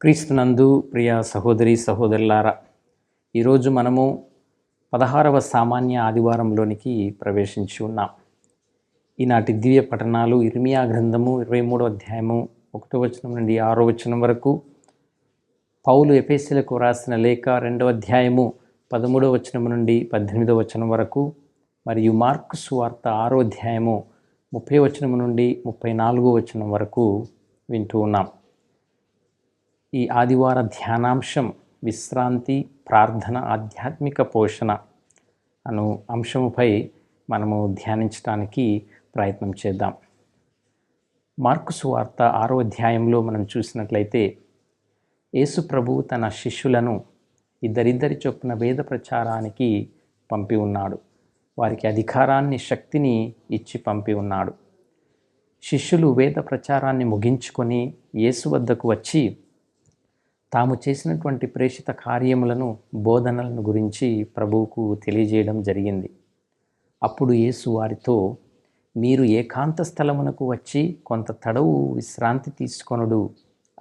క్రీస్తునందు ప్రియ సహోదరి సహోదరులారా ఈరోజు మనము పదహారవ సామాన్య ఆదివారంలోనికి ప్రవేశించి ఉన్నాం. ఈనాటి దివ్య పఠనాలు ఇర్మియా గ్రంథము ఇరవై మూడో అధ్యాయము ఒకటో వచనం నుండి ఆరో వచనం వరకు పౌలు ఎపేసీలకు రాసిన లేఖ రెండవ అధ్యాయము పదమూడవ వచనం నుండి పద్దెనిమిదవ వచనం వరకు మరియు మార్కు సువార్త ఆరో అధ్యాయము ముప్పై వచనం నుండి ముప్పై నాలుగో వచనం వరకు వింటూ ఉన్నాం. ఈ ఆదివార ధ్యానాంశం విశ్రాంతి ప్రార్థన ఆధ్యాత్మిక పోషణ అను అంశముపై మనము ధ్యానించడానికి ప్రయత్నం చేద్దాం. మార్కు సువార్త ఆరో అధ్యాయంలో మనం చూసినట్లయితే యేసు ప్రభు తన శిష్యులను ఇద్దరిద్దరి చొప్పున వేద ప్రచారానికి పంపి ఉన్నాడు. వారికి అధికారాన్ని శక్తిని ఇచ్చి పంపి ఉన్నాడు. శిష్యులు వేద ప్రచారాన్ని ముగించుకొని యేసు వద్దకు వచ్చి తాము చేసినటువంటి ప్రేషిత కార్యములను బోధనలను గురించి ప్రభువుకు తెలియజేయడం జరిగింది. అప్పుడు యేసు వారితో మీరు ఏకాంత స్థలమునకు వచ్చి కొంత తడవు విశ్రాంతి తీసుకొనుడు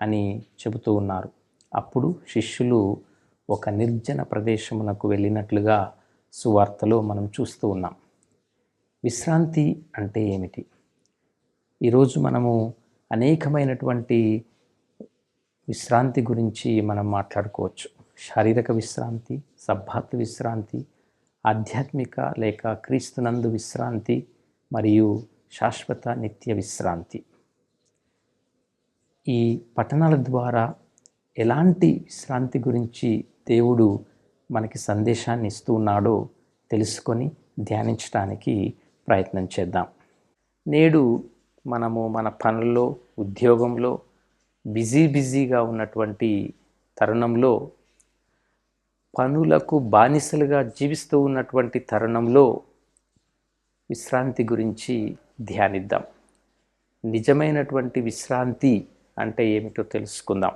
అని చెబుతూ ఉన్నారు. అప్పుడు శిష్యులు ఒక నిర్జన ప్రదేశమునకు వెళ్ళినట్లుగా సువార్తలో మనం చూస్తూ ఉన్నాం. విశ్రాంతి అంటే ఏమిటి? ఈరోజు మనము అనేకమైనటువంటి విశ్రాంతి గురించి మనం మాట్లాడుకోవచ్చు. శారీరక విశ్రాంతి సబ్బాత్ విశ్రాంతి ఆధ్యాత్మిక లేక క్రీస్తునందు విశ్రాంతి మరియు శాశ్వత నిత్య విశ్రాంతి. ఈ పఠనాల ద్వారా ఎలాంటి విశ్రాంతి గురించి దేవుడు మనకి సందేశాన్ని ఇస్తూ ఉన్నాడో తెలుసుకొని ధ్యానించడానికి ప్రయత్నం చేద్దాం. నేడు మనము మన పనుల్లో ఉద్యోగంలో బిజీ బిజీగా ఉన్నటువంటి తరుణంలో పనులకు బానిసలుగా జీవిస్తూ ఉన్నటువంటి తరుణంలో విశ్రాంతి గురించి ధ్యానిద్దాం. నిజమైనటువంటి విశ్రాంతి అంటే ఏమిటో తెలుసుకుందాం.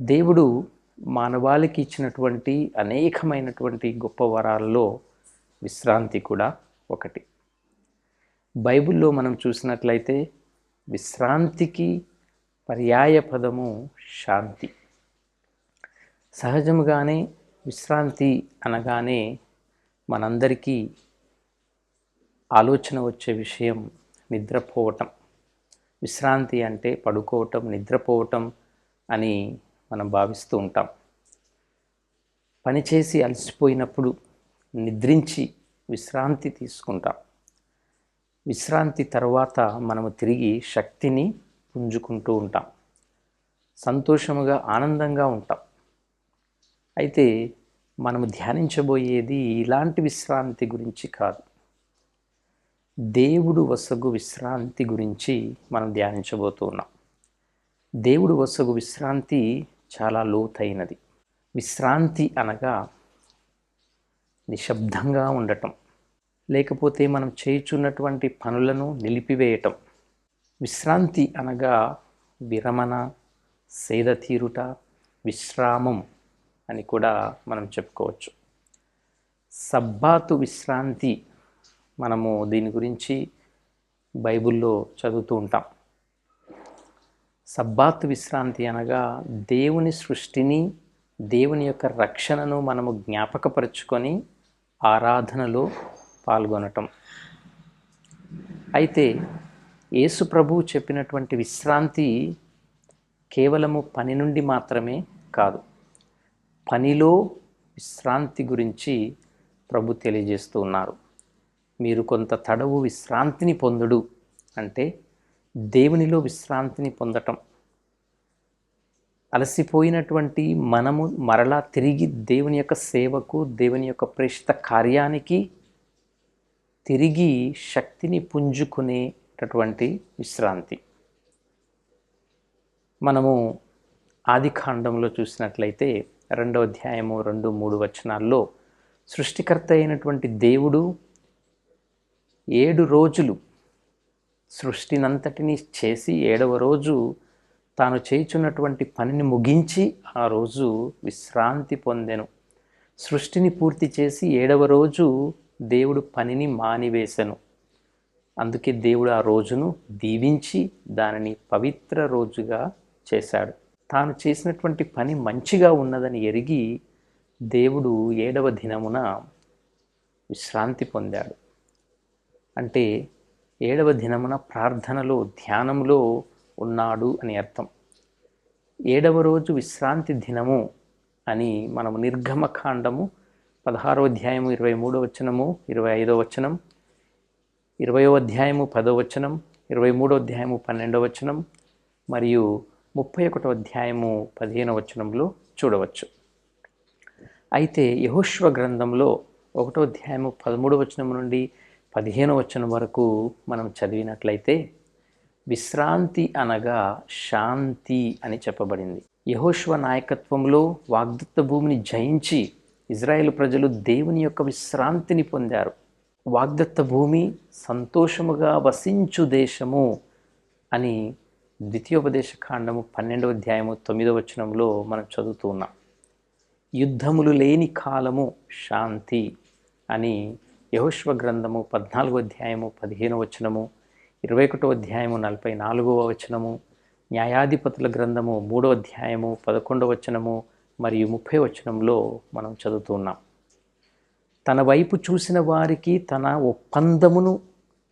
దేవుడు మానవాళికి ఇచ్చినటువంటి అనేకమైనటువంటి గొప్ప వరాల్లో విశ్రాంతి కూడా ఒకటి. బైబిల్లో మనం చూసినట్లయితే విశ్రాంతికి పర్యాయ పదము శాంతి. సహజముగానే విశ్రాంతి అనగానే మనందరికీ ఆలోచన వచ్చే విషయం నిద్రపోవటం. విశ్రాంతి అంటే పడుకోవటం నిద్రపోవటం అని మనం భావిస్తూ ఉంటాం. పనిచేసి అలసిపోయినప్పుడు నిద్రించి విశ్రాంతి తీసుకుంటాం. విశ్రాంతి తర్వాత మనము తిరిగి శక్తిని పుంజుకుంటూ ఉంటాం. సంతోషముగా ఆనందంగా ఉంటాం. అయితే మనము ధ్యానించబోయేది ఇలాంటి విశ్రాంతి గురించి కాదు. దేవుడు వసగు విశ్రాంతి గురించి మనం ధ్యానించబోతూ ఉన్నాం. దేవుడు వసగు విశ్రాంతి చాలా లోతైనది. విశ్రాంతి అనగా నిశ్శబ్దంగా ఉండటం. లేకపోతే మనం చేయుచున్నటువంటి పనులను నిలిపివేయటం. విశ్రాంతి అనగా విరమణ సేద తీరుట విశ్రామం అని కూడా మనం చెప్పుకోవచ్చు. సబ్బాతు విశ్రాంతి మనము దీని గురించి బైబిల్లో చదువుతూ ఉంటాం. సబ్బాతు విశ్రాంతి అనగా దేవుని సృష్టిని దేవుని యొక్క రక్షణను మనము జ్ఞాపకపరుచుకొని ఆరాధనలో పాల్గొనటం. అయితే యేసు ప్రభు చెప్పినటువంటి విశ్రాంతి కేవలము పని నుండి మాత్రమే కాదు పనిలో విశ్రాంతి గురించి ప్రభు తెలియజేస్తూ ఉన్నారు. మీరు కొంత తడవు విశ్రాంతిని పొందుడు అంటే దేవునిలో విశ్రాంతిని పొందటం. అలసిపోయినటువంటి మనము మరలా తిరిగి దేవుని యొక్క సేవకు దేవుని యొక్క ప్రేషిత కార్యానికి తిరిగి శక్తిని పుంజుకునే అటువంటి విశ్రాంతి. మనము ఆదికాండంలో చూసినట్లయితే రెండో అధ్యాయము రెండు మూడు వచనాల్లో సృష్టికర్త అయినటువంటి దేవుడు ఏడు రోజులు సృష్టినంతటిని చేసి ఏడవ రోజు తాను చేయుచున్నటువంటి పనిని ముగించి ఆ రోజు విశ్రాంతి పొందెను. సృష్టిని పూర్తి చేసి ఏడవ రోజు దేవుడు పనిని మానివేశను అందుకే దేవుడు ఆ రోజును దీవించి దానిని పవిత్ర రోజుగా చేశాడు. తాను చేసినటువంటి పని మంచిగా ఉన్నదని ఎరిగి దేవుడు ఏడవ దినమున విశ్రాంతి పొందాడు. అంటే ఏడవ దినమున ప్రార్థనలో ధ్యానంలో ఉన్నాడు అని అర్థం. ఏడవ రోజు విశ్రాంతి దినము అని మనము నిర్గమకాండము పదహారో అధ్యాయము ఇరవై మూడో వచనము ఇరవై ఐదో వచనం ఇరవయో అధ్యాయము పదో వచనం ఇరవై మూడో అధ్యాయము పన్నెండో వచనం మరియు ముప్పై ఒకటో అధ్యాయము పదిహేనో వచనంలో చూడవచ్చు. అయితే యహోష్వ గ్రంథంలో ఒకటో అధ్యాయము పదమూడో వచనం నుండి పదిహేనో వచనం వరకు మనం చదివినట్లయితే విశ్రాంతి అనగా శాంతి అని చెప్పబడింది. యహోష్వ నాయకత్వంలో వాగ్దత్త భూమిని జయించి ఇజ్రాయేల్ ప్రజలు దేవుని యొక్క విశ్రాంతిని పొందారు. వాగ్దత్త భూమి సంతోషముగా వసించు దేశము అని ద్వితీయోపదేశ కాండము పన్నెండవ అధ్యాయము తొమ్మిదవ వచనంలో మనం చదువుతూ ఉన్నాం. యుద్ధములు లేని కాలము శాంతి అని యహోశ్వ గ్రంథము పద్నాలుగో అధ్యాయము పదిహేనవ వచనము ఇరవై ఒకటో అధ్యాయము నలభై నాలుగవ వచనము న్యాయాధిపతుల గ్రంథము మూడో అధ్యాయము పదకొండవ వచనము మరియు ముప్పై వచనంలో మనం చదువుతున్నాం తన వైపు చూసిన వారికి తన ఒప్పందమును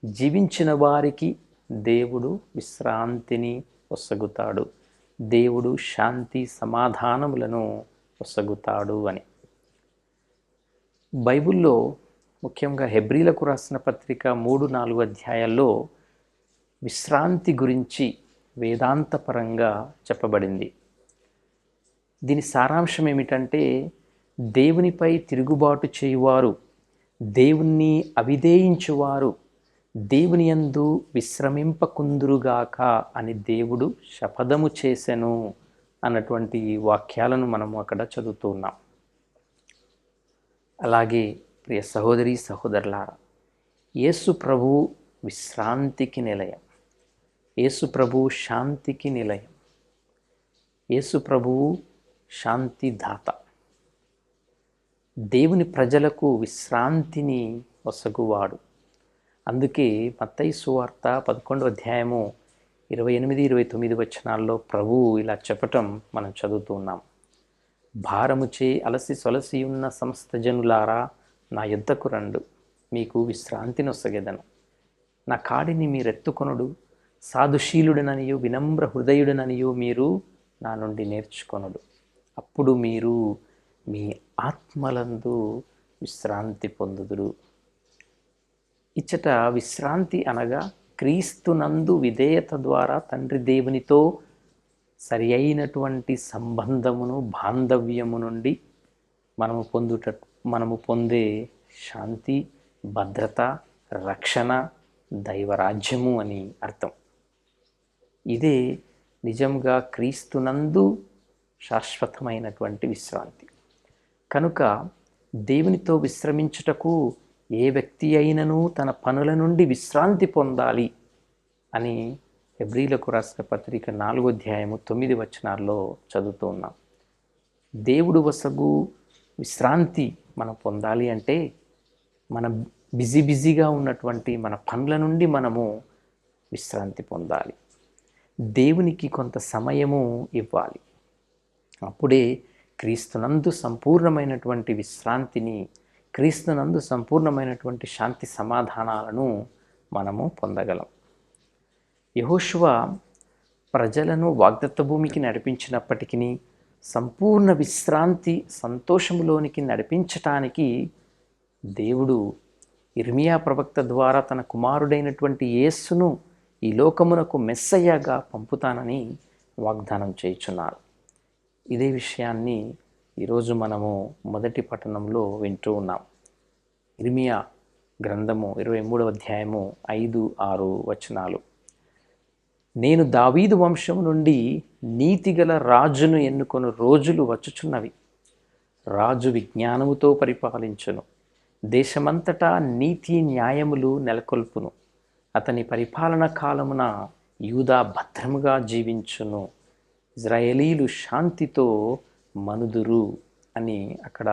జీవించిన వారికి దేవుడు విశ్రాంతిని ఒసగుతాడు. దేవుడు శాంతి సమాధానములను ఒసగుతాడు అని. బైబిల్లో ముఖ్యంగా హెబ్రీలకు రాసిన పత్రిక మూడు నాలుగు అధ్యాయాల్లో విశ్రాంతి గురించి వేదాంతపరంగా చెప్పబడింది. దీని సారాంశం ఏమిటంటే దేవునిపై తిరుగుబాటు చేయువారు దేవుణ్ణి అవిధేయించువారు దేవుని యందు విశ్రమింపకుందురుగాక అని దేవుడు శపథము చేసెను అన్నటువంటి వాక్యాలను మనము అక్కడ చదువుతున్నాం అలాగే ప్రియ సహోదరి సహోదరులారా యేసు ప్రభు విశ్రాంతికి నిలయం. యేసు ప్రభు శాంతికి నిలయం. యేసు ప్రభువు శాంతిదాత. దేవుని ప్రజలకు విశ్రాంతిని వసగువాడు. అందుకే మత్తయి సువార్త పదకొండవ అధ్యాయము ఇరవై ఎనిమిది ఇరవై తొమ్మిది వచనాల్లో ప్రభువు ఇలా చెప్పటం మనం చదువుతూ ఉన్నాం. భారముచే అలసి సొలసి ఉన్న సమస్త జనులారా నా యుద్ధకు రండు మీకు విశ్రాంతిని వసగెదను నా కాడిని మీరెత్తుకొనుడు సాధుశీలుడననియు వినమ్ర హృదయుడననియు మీరు నా నుండి నేర్చుకొనుడు. అప్పుడు మీరు మీ ఆత్మలందు విశ్రాంతి పొందుదురు. ఇచ్చట విశ్రాంతి అనగా క్రీస్తునందు విధేయత ద్వారా తండ్రి దేవునితో సరి అయినటువంటి సంబంధమును బాంధవ్యము నుండి మనము పొందుట మనము పొందే శాంతి భద్రత రక్షణ దైవరాజ్యము అని అర్థం. ఇదే నిజంగా క్రీస్తునందు శాశ్వతమైనటువంటి విశ్రాంతి. కనుక దేవునితో విశ్రమించుటకు ఏ వ్యక్తి అయినను తన పనుల నుండి విశ్రాంతి పొందాలి అని హెబ్రీలకు రాసిన పత్రిక నాలుగో అధ్యాయము తొమ్మిది వచనాల్లో చదువుతూ ఉన్నాం. దేవుడు వసగు విశ్రాంతి మనం పొందాలి అంటే మన బిజీ బిజీగా ఉన్నటువంటి మన పనుల నుండి మనము విశ్రాంతి పొందాలి. దేవునికి కొంత సమయము ఇవ్వాలి. అప్పుడే క్రీస్తునందు సంపూర్ణమైనటువంటి విశ్రాంతిని క్రీస్తునందు సంపూర్ణమైనటువంటి శాంతి సమాధానాలను మనము పొందగలం. యహోశువ ప్రజలను వాగ్దత్త భూమికి నడిపించినప్పటికీ సంపూర్ణ విశ్రాంతి సంతోషములోనికి నడిపించటానికి దేవుడు ఇర్మియా ప్రవక్త ద్వారా తన కుమారుడైనటువంటి యేస్సును ఈ లోకమునకు మెస్సయ్యగా పంపుతానని వాగ్దానం చేయుచున్నాడు ఇదే విషయాన్ని ఈరోజు మనము మొదటి పట్టణంలో వింటూ ఉన్నాం. ఇర్మియా గ్రంథము ఇరవై మూడవ అధ్యాయము ఐదు ఆరు వచనాలు. నేను దావీదు వంశం నుండి నీతిగల రాజును ఎన్నుకొని రోజులు వచ్చుచున్నవి. రాజు విజ్ఞానముతో పరిపాలించును. దేశమంతటా నీతి న్యాయములు నెలకొల్పును. అతని పరిపాలన కాలమున యూదా భద్రముగా జీవించును. ఇజ్రాయేలీలు శాంతితో మనుదురు అని అక్కడ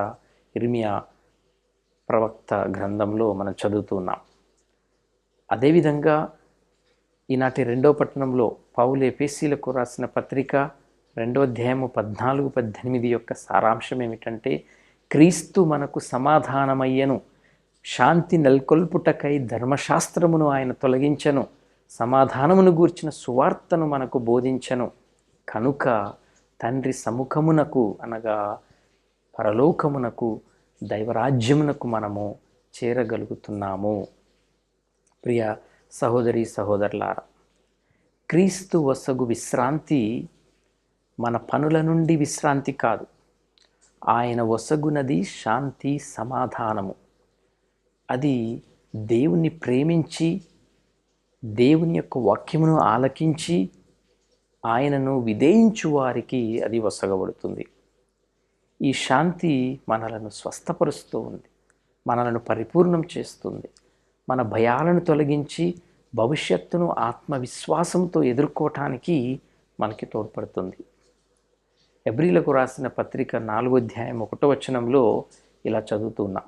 ఇర్మియా ప్రవక్త గ్రంథంలో మనం చదువుతున్నాం అదేవిధంగా ఈనాటి రెండో పట్టణంలో పౌలు ఎపిసీలకు రాసిన పత్రిక రెండో అధ్యాయము పద్నాలుగు పద్దెనిమిది యొక్క సారాంశం ఏమిటంటే క్రీస్తు మనకు సమాధానమయ్యను శాంతి నెలకొల్పుటకై ధర్మశాస్త్రమును ఆయన తొలగించను సమాధానమును గూర్చిన సువార్తను మనకు బోధించను. కనుక తండ్రి సముఖమునకు అనగా పరలోకమునకు దైవరాజ్యమునకు మనము చేరగలుగుతున్నాము. ప్రియ సహోదరి సహోదరులారా క్రీస్తు వసగు విశ్రాంతి మన పనుల నుండి విశ్రాంతి కాదు. ఆయన వసగునది శాంతి సమాధానము. అది దేవుణ్ణి ప్రేమించి దేవుని యొక్క వాక్యమును ఆలకించి ఆయనను విధేయించు వారికి అది వసగబడుతుంది. ఈ శాంతి మనలను స్వస్థపరుస్తూ ఉంది. మనలను పరిపూర్ణం చేస్తుంది. మన భయాలను తొలగించి భవిష్యత్తును ఆత్మవిశ్వాసంతో ఎదుర్కోవటానికి మనకి తోడ్పడుతుంది. ఎబ్రిలకు రాసిన పత్రిక నాలుగో అధ్యాయం ఒకటో వచనంలో ఇలా చదువుతున్నా.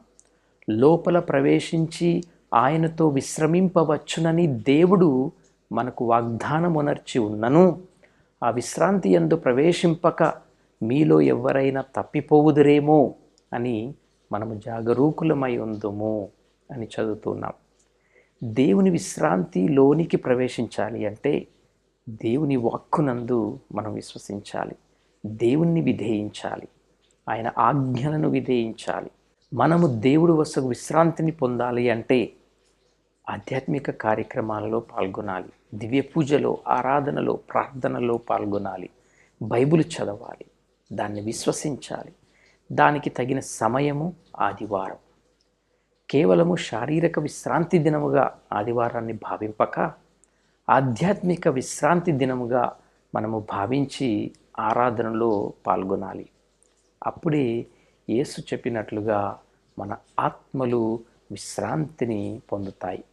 లోపల ప్రవేశించి ఆయనతో విశ్రమింపవచ్చునని దేవుడు మనకు వాగ్దానమునర్చి ఉన్నను. ఆ విశ్రాంతి ఎందు ప్రవేశింపక మీలో ఎవరైనా తప్పిపోవుదురేమో అని మనము జాగరూకులమై ఉందము అని చదువుతున్నాం. దేవుని విశ్రాంతి లోనికి ప్రవేశించాలి అంటే దేవుని వాక్కునందు మనం విశ్వసించాలి. దేవుణ్ణి విధేయించాలి. ఆయన ఆజ్ఞలను విధేయించాలి. మనము దేవుడు వసకు విశ్రాంతిని పొందాలి అంటే ఆధ్యాత్మిక కార్యక్రమాలలో పాల్గొనాలి. దివ్య పూజలో ఆరాధనలో ప్రార్థనలో పాల్గొనాలి. బైబిల్ చదవాలి. దాన్ని విశ్వసించాలి. దానికి తగిన సమయము ఆదివారం. కేవలము శారీరక విశ్రాంతి దినముగా ఆదివారాన్ని భావింపక ఆధ్యాత్మిక విశ్రాంతి దినముగా మనము భావించి ఆరాధనలో పాల్గొనాలి. అప్పుడే యేసు చెప్పినట్లుగా మన ఆత్మలు విశ్రాంతిని పొందుతాయి.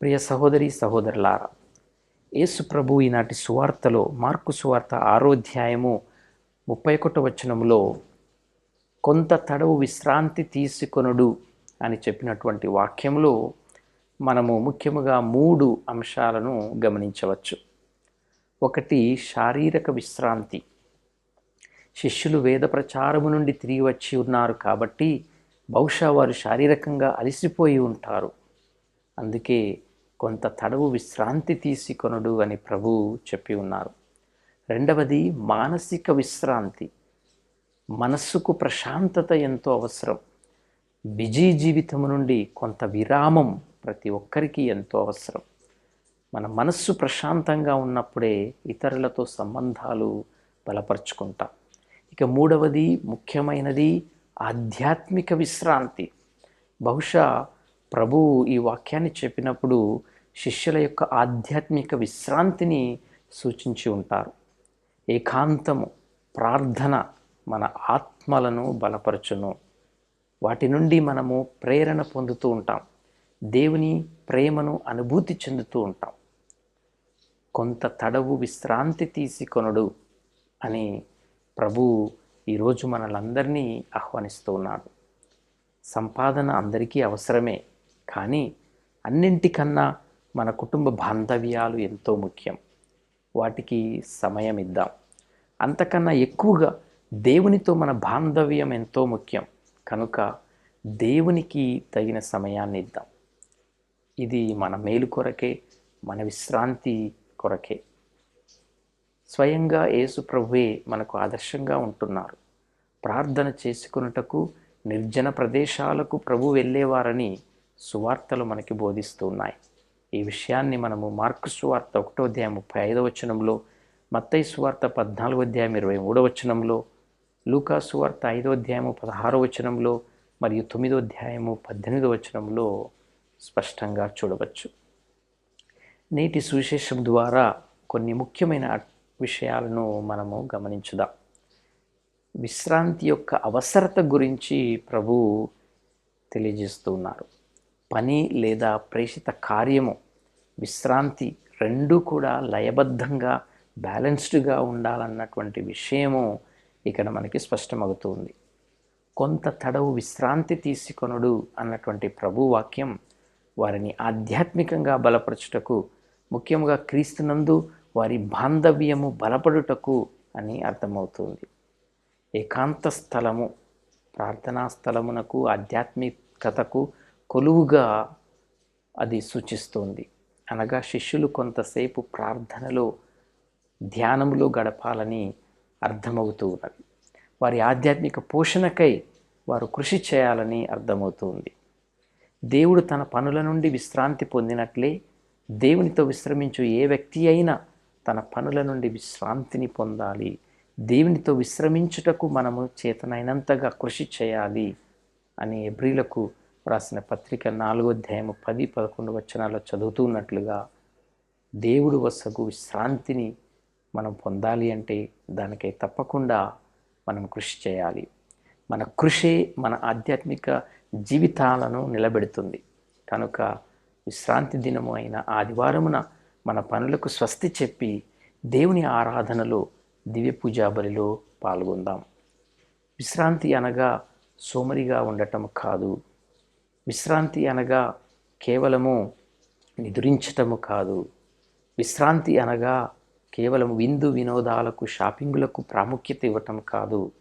ప్రియ సహోదరి సహోదరులారా యేసు ప్రభు ఈనాటి సువార్తలో మార్కు సువార్త ఆరోధ్యాయము ముప్పై ఒకటో వచనంలో కొంత తడవు విశ్రాంతి తీసుకొనుడు అని చెప్పినటువంటి వాక్యంలో మనము ముఖ్యముగా మూడు అంశాలను గమనించవచ్చు. ఒకటి శారీరక విశ్రాంతి. శిష్యులు వేద ప్రచారము నుండి తిరిగి వచ్చి ఉన్నారు కాబట్టి బహుశా వారు శారీరకంగా అలసిపోయి ఉంటారు. అందుకే కొంత తడవు విశ్రాంతి తీసుకొనుడు అని ప్రభు చెప్పి ఉన్నారు. రెండవది మానసిక విశ్రాంతి. మనస్సుకు ప్రశాంతత ఎంతో అవసరం. బిజీ జీవితం నుండి కొంత విరామం ప్రతి ఒక్కరికి ఎంతో అవసరం. మన మనస్సు ప్రశాంతంగా ఉన్నప్పుడే ఇతరులతో సంబంధాలు బలపరుచుకుంటాం. ఇక మూడవది ముఖ్యమైనది ఆధ్యాత్మిక విశ్రాంతి. బహుశా ప్రభు ఈ వాక్యాన్ని చెప్పినప్పుడు శిష్యుల యొక్క ఆధ్యాత్మిక విశ్రాంతిని సూచించి ఉంటారు. ఏకాంతము ప్రార్థన మన ఆత్మలను బలపరచును. వాటి నుండి మనము ప్రేరణ పొందుతూ ఉంటాం. దేవుని ప్రేమను అనుభూతి చెందుతూ ఉంటాం. కొంత తడవు విశ్రాంతి తీసుకొనుడు అని ప్రభు ఈరోజు మనలందరినీ ఆహ్వానిస్తూ ఉన్నాడు. సంపాదన అందరికీ అవసరమే కానీ అన్నింటికన్నా మన కుటుంబ బాంధవ్యాలు ఎంతో ముఖ్యం. వాటికి సమయం ఇద్దాం. అంతకన్నా ఎక్కువగా దేవునితో మన బాంధవ్యం ఎంతో ముఖ్యం. కనుక దేవునికి తగిన సమయాన్ని ఇద్దాం. ఇది మన మేలు కొరకే మన విశ్రాంతి కొరకే. స్వయంగా యేసు ప్రభువే మనకు ఆదర్శంగా ఉంటున్నారు. ప్రార్థన చేసుకున్నటకు నిర్జన ప్రదేశాలకు ప్రభు వెళ్ళేవారని సువార్తలు మనకి బోధిస్తున్నాయి ఈ విషయాన్ని మనము మార్కు సువార్త ఒకటో అధ్యాయం ముప్పై ఐదో వచనంలో మత్తయి సువార్త పద్నాలుగో అధ్యాయం ఇరవై మూడో వచనంలో లూకా సువార్త ఐదో అధ్యాయము పదహారో వచనంలో మరియు తొమ్మిదో అధ్యాయము పద్దెనిమిదో వచనంలో స్పష్టంగా చూడవచ్చు. నేటి సువిశేషం ద్వారా కొన్ని ముఖ్యమైన విషయాలను మనము గమనించుదాం. విశ్రాంతి యొక్క అవసరత గురించి ప్రభు తెలియజేస్తున్నారు పని లేదా ప్రేషిత కార్యము విశ్రాంతి రెండూ కూడా లయబద్ధంగా బ్యాలెన్స్డ్గా ఉండాలన్నటువంటి విషయము ఇక్కడ మనకి స్పష్టమవుతుంది. కొంత తడవు విశ్రాంతి తీసుకొనుడు అన్నటువంటి ప్రభువాక్యం వారిని ఆధ్యాత్మికంగా బలపరచుటకు ముఖ్యంగా క్రీస్తునందు వారి బాంధవ్యము బలపడుటకు అని అర్థమవుతుంది. ఏకాంత స్థలము ప్రార్థనా స్థలమునకు ఆధ్యాత్మికతకు కొలువుగా అది సూచిస్తుంది. అనగా శిష్యులు కొంతసేపు ప్రార్థనలో ధ్యానములో గడపాలని అర్థమవుతూ ఉన్నది. వారి ఆధ్యాత్మిక పోషణకై వారు కృషి చేయాలని అర్థమవుతుంది. దేవుడు తన పనుల నుండి విశ్రాంతి పొందినట్లే దేవునితో విశ్రమించు ఏ వ్యక్తి అయినా తన పనుల నుండి విశ్రాంతిని పొందాలి. దేవునితో విశ్రమించుటకు మనము చేతనైనంతగా కృషి చేయాలి అని ఎబ్రిలకు రాసిన పత్రిక నాలుగో అధ్యాయము పది పదకొండు వచనాల్లో చదువుతున్నట్లుగా దేవుడు వసగు విశ్రాంతిని మనం పొందాలి అంటే దానికై తప్పకుండా మనం కృషి చేయాలి. మన కృషే మన ఆధ్యాత్మిక జీవితాలను నిలబెడుతుంది. కనుక విశ్రాంతి దినము అయిన ఆదివారమున మన పనులకు స్వస్తి చెప్పి దేవుని ఆరాధనలో దివ్య పూజా బలిలో పాల్గొందాం. విశ్రాంతి అనగా సోమరిగా ఉండటం కాదు. విశ్రాంతి అనగా కేవలము నిద్రించటము కాదు. విశ్రాంతి అనగా కేవలం విందు వినోదాలకు షాపింగులకు ప్రాముఖ్యత ఇవ్వటం కాదు.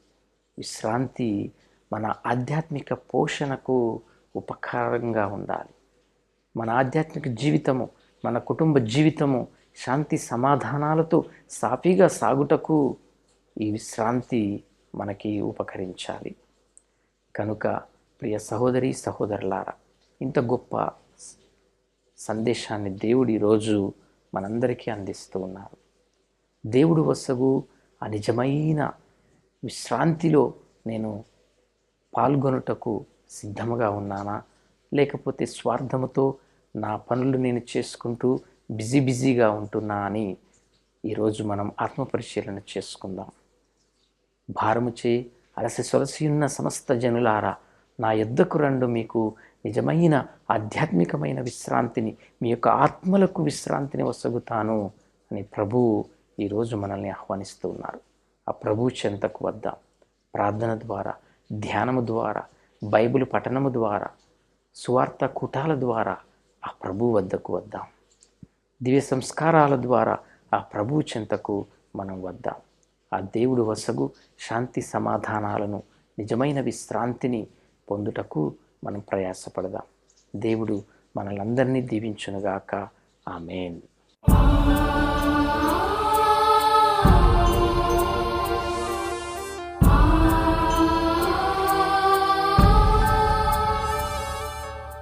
విశ్రాంతి మన ఆధ్యాత్మిక పోషణకు ఉపకారంగా ఉండాలి. మన ఆధ్యాత్మిక జీవితము మన కుటుంబ జీవితము శాంతి సమాధానాలతో సాఫీగా సాగుటకు ఈ విశ్రాంతి మనకి ఉపకరించాలి. కనుక ప్రియ సహోదరి సహోదరులారా ఇంత గొప్ప సందేశాన్ని దేవుడు ఈరోజు మనందరికీ అందిస్తూ ఉన్నారు. దేవుడు వసగు ఆ నిజమైన విశ్రాంతిలో నేను పాల్గొనుటకు సిద్ధముగా ఉన్నానా? లేకపోతే స్వార్థముతో నా పనులు నేను చేసుకుంటూ బిజీ బిజీగా ఉంటున్నా అని ఈరోజు మనం ఆత్మపరిశీలన చేసుకుందాం. భారము చేయి అలసి సొలసి ఉన్న సమస్త జనులారా నా యొద్దకు రండు మీకు నిజమైన ఆధ్యాత్మికమైన విశ్రాంతిని మీ యొక్క ఆత్మలకు విశ్రాంతిని వసగుతాను అని ప్రభు ఈరోజు మనల్ని ఆహ్వానిస్తూ ఉన్నారు. ఆ ప్రభు చెంతకు వద్దాం ప్రార్థన ద్వారా ధ్యానము ద్వారా బైబిల్ పఠనము ద్వారా సువార్త కూటాల ద్వారా ఆ ప్రభు వద్దకు వద్దాం. దివ్య సంస్కారాల ద్వారా ఆ ప్రభు చెంతకు మనం వద్దాం. ఆ దేవుడు వసగు శాంతి సమాధానాలను నిజమైన విశ్రాంతిని పొందుటకు మనం ప్రయాసపడదాం. దేవుడు మనలందరినీ దీవించునుగాక. ఆమెన్.